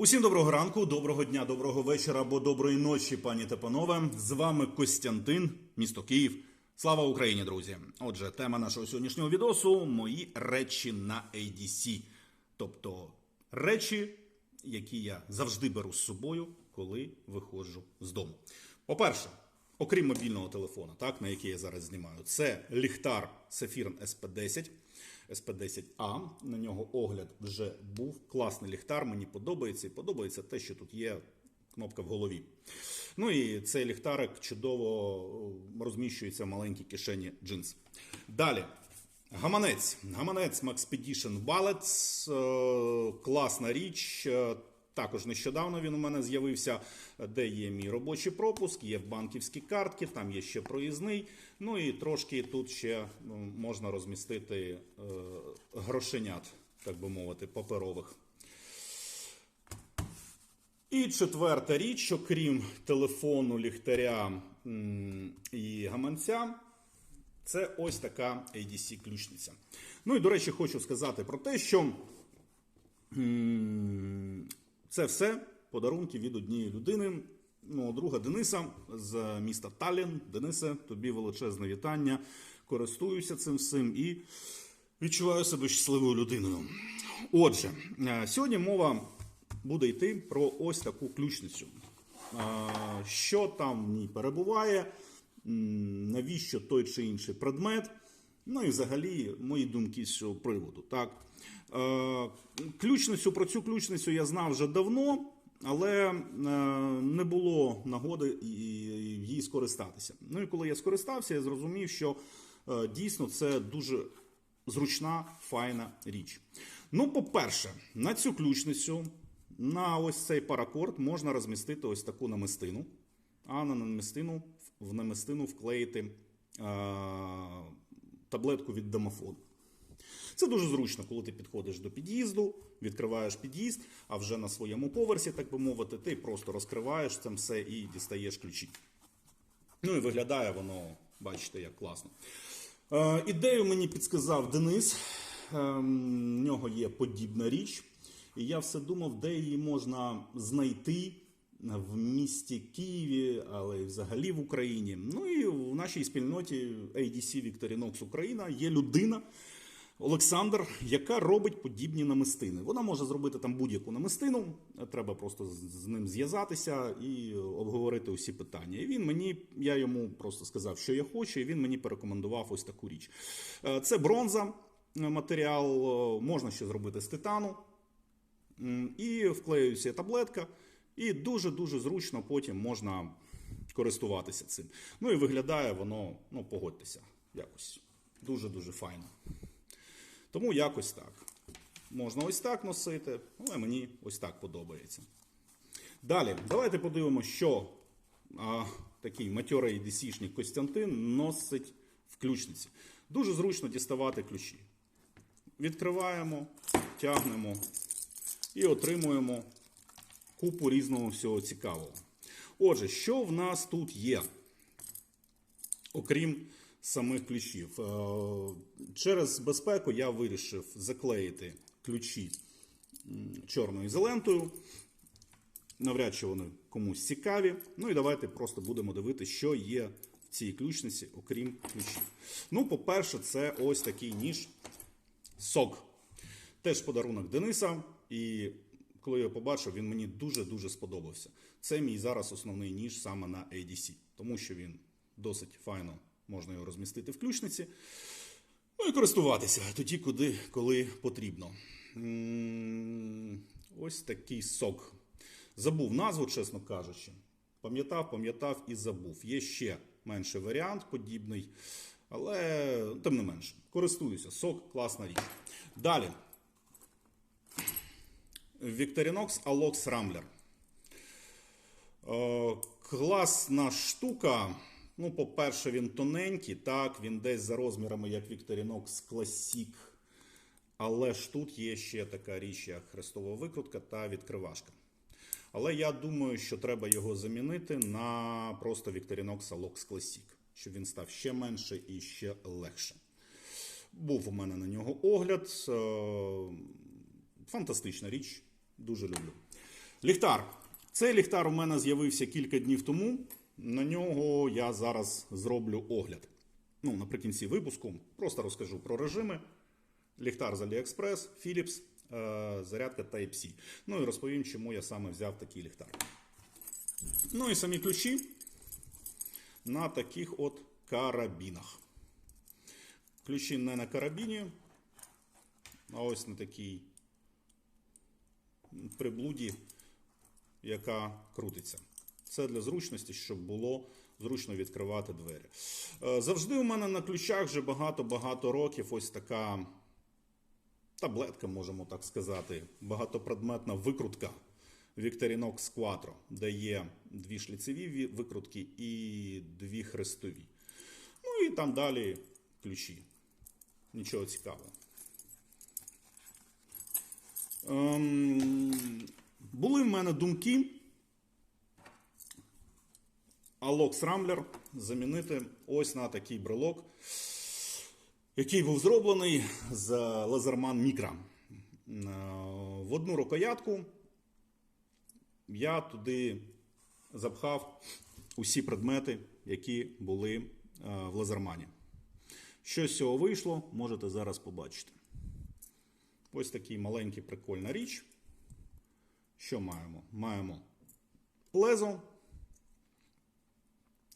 Усім доброго ранку, доброго дня, доброго вечора або доброї ночі, пані та панове. З вами Костянтин, місто Київ. Слава Україні, друзі! Отже, тема нашого сьогоднішнього відосу мої речі на ADC. Тобто речі, які я завжди беру з собою, коли виходжу з дому. По-перше, окрім мобільного телефона, так, на який я зараз знімаю, це ліхтар Saphirn SP10. SP10A. На нього огляд вже був. Класний ліхтар, мені подобається. І подобається те, що тут є кнопка в голові. Ну і цей ліхтарик чудово е, розміщується в маленькій кишені джинс. Далі. Гаманець. Гаманець Maxpedition Wallets. Е, Класна річ. Також нещодавно він у мене з'явився, де є мій робочий пропуск, є банківські картки, там є ще проїзний. Ну і трошки тут ще ну, можна розмістити е, грошенят, так би мовити, паперових. І четверта річ, окрім телефону, ліхтаря і гаманця, це ось така ADC-ключниця. Ну і до речі, хочу сказати про те, що це все подарунки від однієї людини. Ну, друга Дениса з міста Таллін. Денисе, тобі величезне вітання. Користуюся цим всім і відчуваю себе щасливою людиною. Отже, е, сьогодні мова буде йти про ось таку ключницю. Е, Що там в ній перебуває, навіщо той чи інший предмет. Ну і взагалі мої думки з цього приводу. Так. Е, ключницю про цю ключницю я знав вже давно, але е, не було нагоди їй скористатися. Ну і коли я скористався, я зрозумів, що е, дійсно це дуже зручна, файна річ. Ну, по-перше, на цю ключницю, на ось цей паракорд можна розмістити ось таку намистину, а на намистину, в намистину вклеїти таблетку від домофону. Це дуже зручно, коли ти підходиш до під'їзду, відкриваєш під'їзд, а вже на своєму поверсі, так би мовити, ти просто розкриваєш це все і дістаєш ключі. Ну і виглядає воно, бачите, як класно. Е, ідею мені підсказав Денис. Е, в нього є подібна річ. І я все думав, де її можна знайти в місті Києві, але й взагалі в Україні. Ну і в нашій спільноті ADC Victorinox Україна є людина. Олександр, яка робить подібні намистини. Вона може зробити там будь-яку намистину. Треба просто з- ним зв'язатися і обговорити усі питання. І він мені, я йому просто сказав, що я хочу, і він мені порекомендував ось таку річ. Е, Це бронза е, матеріал, е, можна ще зробити з титану. І вклеюється таблетка, і дуже-дуже зручно потім можна користуватися цим. Ну і виглядає воно, ну погодьтеся, якось дуже-дуже файно. Тому якось так. Можна ось так носити, але мені ось так подобається. Далі, давайте подивимося, що а, такий матьорий DC-шник Костянтин носить в ключниці. Дуже зручно діставати ключі. Відкриваємо, тягнемо і отримуємо купу різного всього цікавого. Отже, що в нас тут є? окрім самих ключів. Е, Через безпеку я вирішив заклеїти ключі чорною ізолентою. Навряд чи вони комусь цікаві. Ну і давайте просто будемо дивитися, що є в цій ключниці, окрім ключів. Ну, по-перше, це ось такий ніж сок. Теж подарунок Дениса. І коли я його побачив, він мені дуже-дуже сподобався. Це мій зараз основний ніж саме на ADC, тому що він досить файно можна його розмістити в ключниці. Ну і користуватися тоді, куди, коли потрібно. Ось такий сок. Забув назву, чесно кажучи. Пам'ятав, пам'ятав і забув. Є ще менший варіант подібний, але тим не менше. Користуюся. Сок класна річ. Далі. Victorinox Alox Rambler. Е, Класна штука. Ну, по-перше, він тоненький, так, він десь за розмірами, як Victorinox Classic. Але ж тут є ще така річ, як хрестова викрутка та відкривашка. Але я думаю, що треба його замінити на просто Victorinox Alox Classic, щоб він став ще менше і ще легше. Був у мене на нього огляд. Е, Фантастична річ, дуже люблю. Ліхтар. Цей ліхтар у мене з'явився кілька днів тому. На нього я зараз зроблю огляд. Ну, наприкінці випуску просто розкажу про режими. Ліхтар з AliExpress, Philips, е, зарядка Type-C. Ну і розповім, чому я саме взяв такий ліхтар. Ну і самі ключі на таких от карабінах. Ключі не на карабіні, а ось на такій приблуді, яка крутиться. Це для зручності, щоб було зручно відкривати двері. Е, Завжди у мене на ключах вже багато-багато років ось така таблетка, можемо так сказати, багатопредметна викрутка Victorinox Quattro, де є дві шліцеві викрутки і дві хрестові. Ну і там далі ключі. Нічого цікавого. Ем, були в мене думки Alox Rambler замінити ось на такий брелок, який був зроблений з Laserman Micro. Е, В одну рукоятку я туди запхав усі предмети, які були е, в лазермані. Що з цього вийшло, можете зараз побачити. Ось такий маленький прикольна річ. Що маємо? Маємо лезо,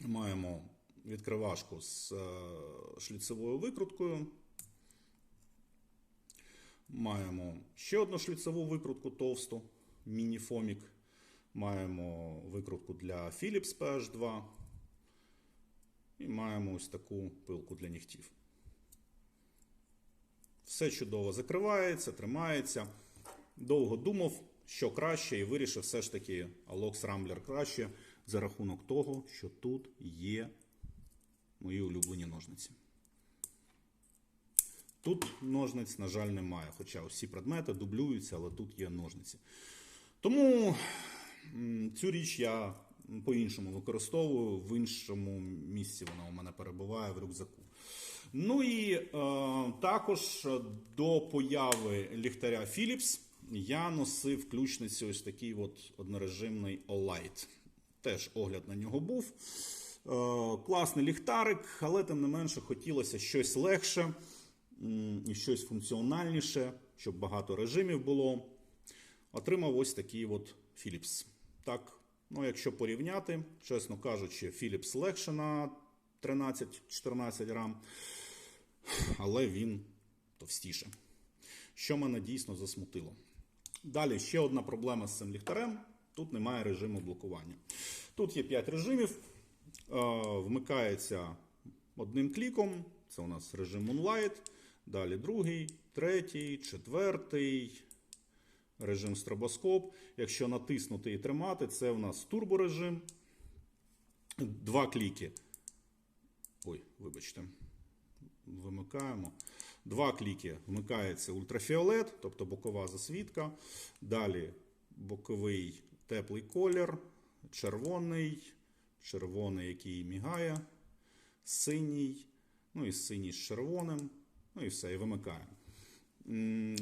маємо відкривашку з е, шліцевою викруткою. Маємо ще одну шліцеву викрутку товсту, міні-фомік. Маємо викрутку для Philips PH2. І маємо ось таку пилку для нігтів. Все чудово закривається, тримається. Довго думав, що краще, і вирішив все ж таки Alox Rambler краще за рахунок того, що тут є мої улюблені ножниці. Тут ножниць, на жаль, немає, хоча усі предмети дублюються, але тут є ножниці. Тому цю річ я по-іншому використовую, в іншому місці вона у мене перебуває в рюкзаку. Ну і е, також до появи ліхтаря Philips я носив ключниці ось такий от однорежимний Olight. Теж огляд на нього був. Е, класний ліхтарик, але тим не менше хотілося щось легше і щось функціональніше, щоб багато режимів було. Отримав ось такий от Philips. Так, ну якщо порівняти, чесно кажучи, Philips легше на 13-14 грам, але він товстіше. Що мене дійсно засмутило. Далі ще одна проблема з цим ліхтарем. Тут немає режиму блокування. Тут є 5 режимів. Е, Вмикається одним кліком. Це у нас режим Moonlight. Далі другий, третій, четвертий. Режим стробоскоп. Якщо натиснути і тримати, це у нас турборежим. Два кліки. Ой, вибачте. Вимикаємо. Два кліки вмикається ультрафіолет, тобто бокова засвітка. Далі боковий теплий колір, червоний, червоний, який мігає, синій, ну і синій з червоним. Ну і все, і вимикаємо.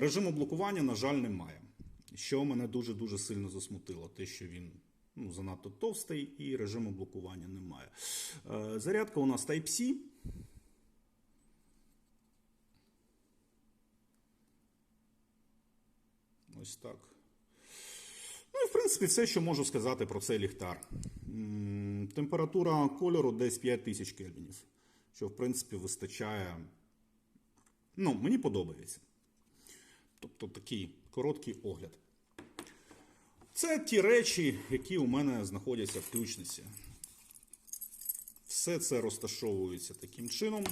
Режиму блокування, на жаль, немає. Що мене дуже-дуже сильно засмутило, те, що він ну, занадто товстий і режиму блокування немає. Е, Зарядка у нас Type-C. Ось так. Ну і в принципі все, що можу сказати про цей ліхтар. Температура кольору десь 5000 кельвінів, що в принципі вистачає. Ну, мені подобається. Тобто такий короткий огляд. Це ті речі, які у мене знаходяться в ключниці. Все це розташовується таким чином.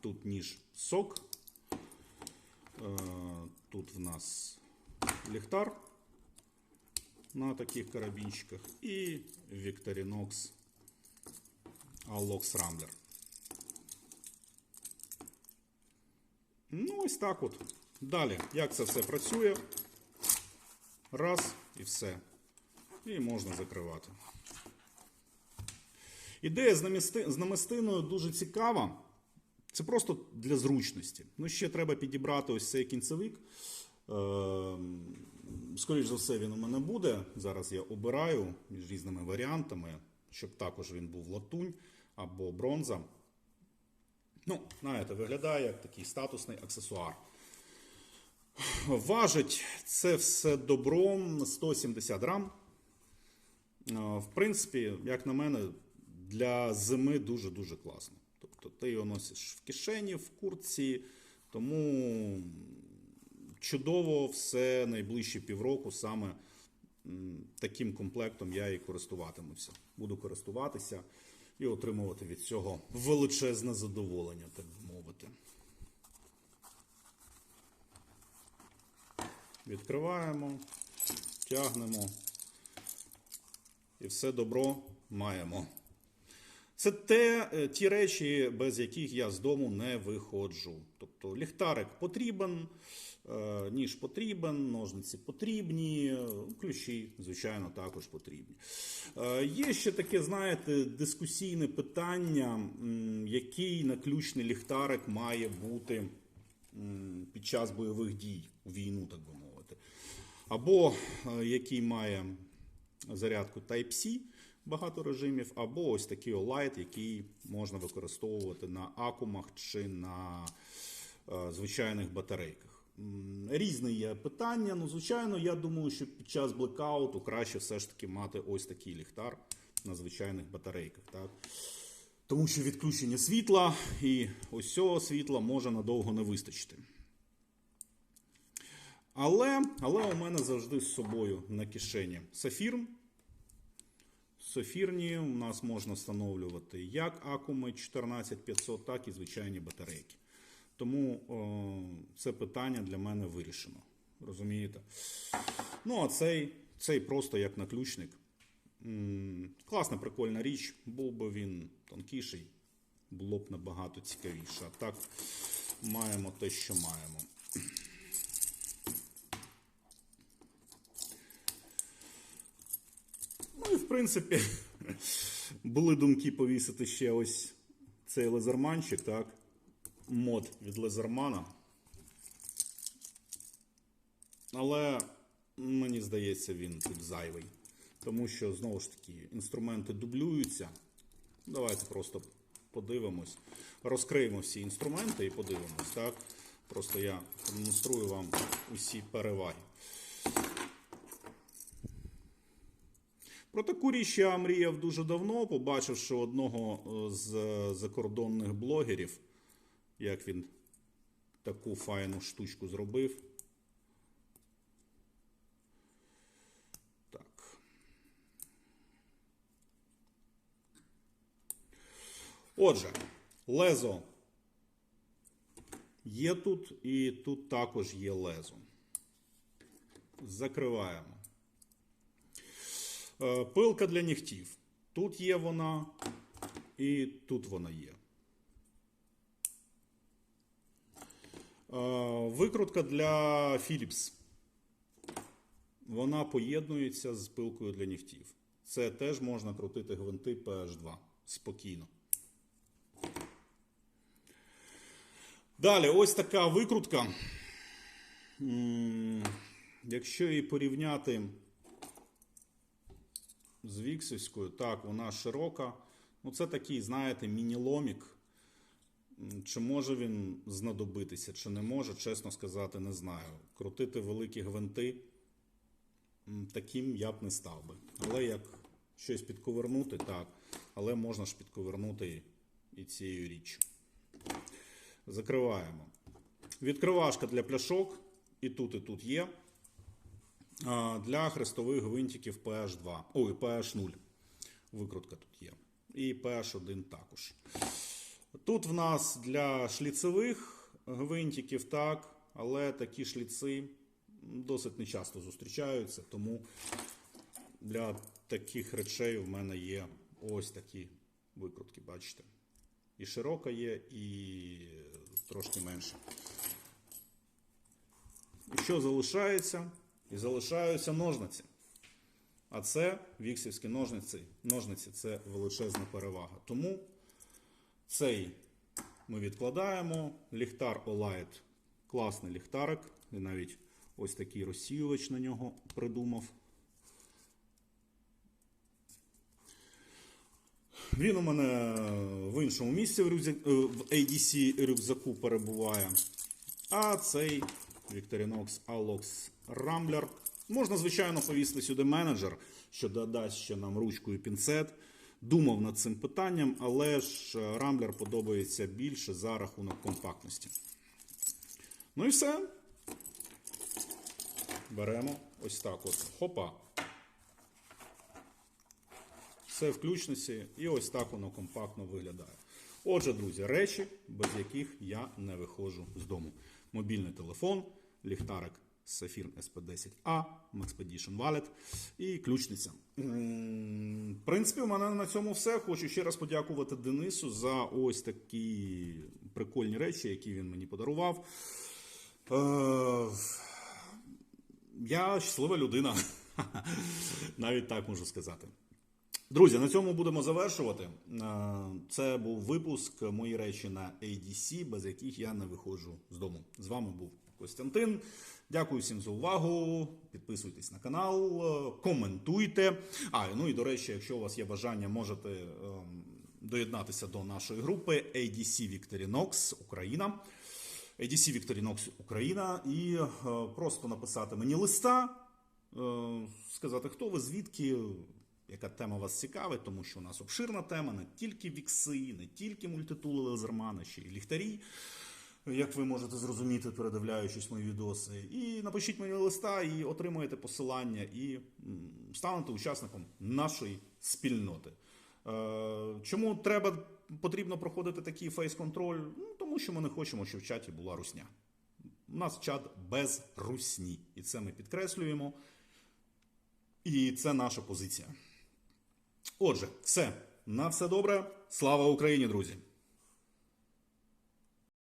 Тут ніж сок. Е, Тут в нас ліхтар на таких карабінчиках і Victorinox Alox Rambler. Ну, ось так от. Далі, як це все працює? Раз і все. І можна закривати. Ідея з намистиною дуже цікава. Це просто для зручності. Ну, ще треба підібрати ось цей кінцевик. Ем, Скоріше за все, він у мене буде. Зараз я обираю між різними варіантами, щоб також він був латунь або бронза. Ну, знаєте, виглядає як такий статусний аксесуар. Важить це все добром 170 грам. Е, В принципі, як на мене, для зими дуже-дуже класно. Тобто ти його носиш в кишені, в куртці, тому чудово все найближчі півроку саме таким комплектом я і користуватимуся. Буду користуватися і отримувати від цього величезне задоволення, так би мовити. Відкриваємо, тягнемо і все добро маємо. Це те, е, ті речі, без яких я з дому не виходжу. Тобто ліхтарик потрібен, е, ніж потрібен, ножниці потрібні, ключі, звичайно, також потрібні. Е, Є ще таке, знаєте, дискусійне питання, який наключний ліхтарик має бути під час бойових дій у війну, так би мовити. Або е, який має зарядку Type-C, багато режимів, або ось такий Light, який можна використовувати на акумах чи на звичайних батарейках. Різне є питання. Ну, звичайно, я думаю, що під час блекауту краще все ж таки мати ось такий ліхтар на звичайних батарейках. Так? Тому що відключення світла і ось цього світла може надовго не вистачити. Але, але у мене завжди з собою на кишені сафір. Софірні у нас можна встановлювати як акуми 14500, так і звичайні батарейки. Тому о, це питання для мене вирішено. Розумієте? Ну, а цей, цей просто як наключник. М, Класна, прикольна річ. Був би він тонкіший, було б набагато цікавіше. А так маємо те, що маємо. Ну і в принципі, були думки повісити ще ось цей лазерманчик, так? Мод від лазермана. Але мені здається, він тут зайвий. Тому що, знову ж таки, інструменти дублюються. Давайте просто подивимось. Розкриємо всі інструменти і подивимось, так? Просто я демонструю вам усі переваги. Про таку річ я мріяв дуже давно, побачивши одного е, з е, закордонних блогерів, як він таку файну штучку зробив. Так. Отже, лезо є тут, і тут також є лезо. Закриваємо. Е, Пилка для нігтів. Тут є вона, і тут вона є. Викрутка для Philips. Вона поєднується з пилкою для нігтів. Це теж можна крутити гвинти PH2 спокійно. Далі, ось така викрутка. Якщо її порівняти з Віксівською, так, вона широка. Ну, це такий, знаєте, міні-ломік. Чи може він знадобитися, чи не може, чесно сказати, не знаю. Крутити великі гвинти таким я б не став би. Але як щось підковернути, так. Але можна ж підковернути і цією річчю. Закриваємо. Відкривашка для пляшок. І тут, і тут є. Для хрестових гвинтиків PH2. Ой, PH0. Викрутка тут є. І PH1 також. Тут в нас для шліцевих гвинтиків так, але такі шліци досить нечасто зустрічаються, тому для таких речей в мене є ось такі викрутки, бачите. І широка є, і трошки менше. І що залишається? І залишаються ножниці. А це віксівські ножниці. Ножниці це величезна перевага. Тому цей ми відкладаємо. Ліхтар Olight класний ліхтарик. І навіть Ось такий розсіювач на нього придумав. Він у мене в іншому місці в, е, ADC рюкзаку перебуває. А цей Victorinox Alox Rambler. Можна, звичайно, повісти сюди менеджер, що додасть ще нам ручку і пінцет. Думав над цим питанням, але ж е, Rambler подобається більше за рахунок компактності. Ну і все. Беремо ось так от. Хопа. Все в ключності, і ось так воно компактно виглядає. Отже, друзі, речі, без яких я не виходжу з дому. Мобільний телефон, ліхтарик Safir SP10A, Maxpedition Wallet і ключниця. В принципі, у мене на цьому все. Хочу ще раз подякувати Денису за ось такі прикольні речі, які він мені подарував. Е, Я щаслива людина. Навіть так можу сказати. Друзі, на цьому будемо завершувати. Е, Це був випуск мої речі на ADC, без яких я не виходжу з дому. З вами був Костянтин. Дякую всім за увагу. Підписуйтесь на канал, е, коментуйте. А ну і до речі, якщо у вас є бажання, можете ем, доєднатися до нашої групи ADC Victorinox Україна. ADC Victorinox Україна і е, просто написати мені листа, е, сказати, хто ви, звідки, яка тема вас цікавить, тому що у нас обширна тема, не тільки вікси, не тільки мультитули лазермани, ще й ліхтарі. Як ви можете зрозуміти, передивляючись мої відоси, і напишіть мені листа, і отримаєте посилання, і станете учасником нашої спільноти. Е, Чому треба потрібно проходити такий фейс-контроль? Ну, тому що ми не хочемо, щоб в чаті була русня. У нас чат без русні, і це ми підкреслюємо. І це наша позиція. Отже, все. На все добре. Слава Україні, друзі!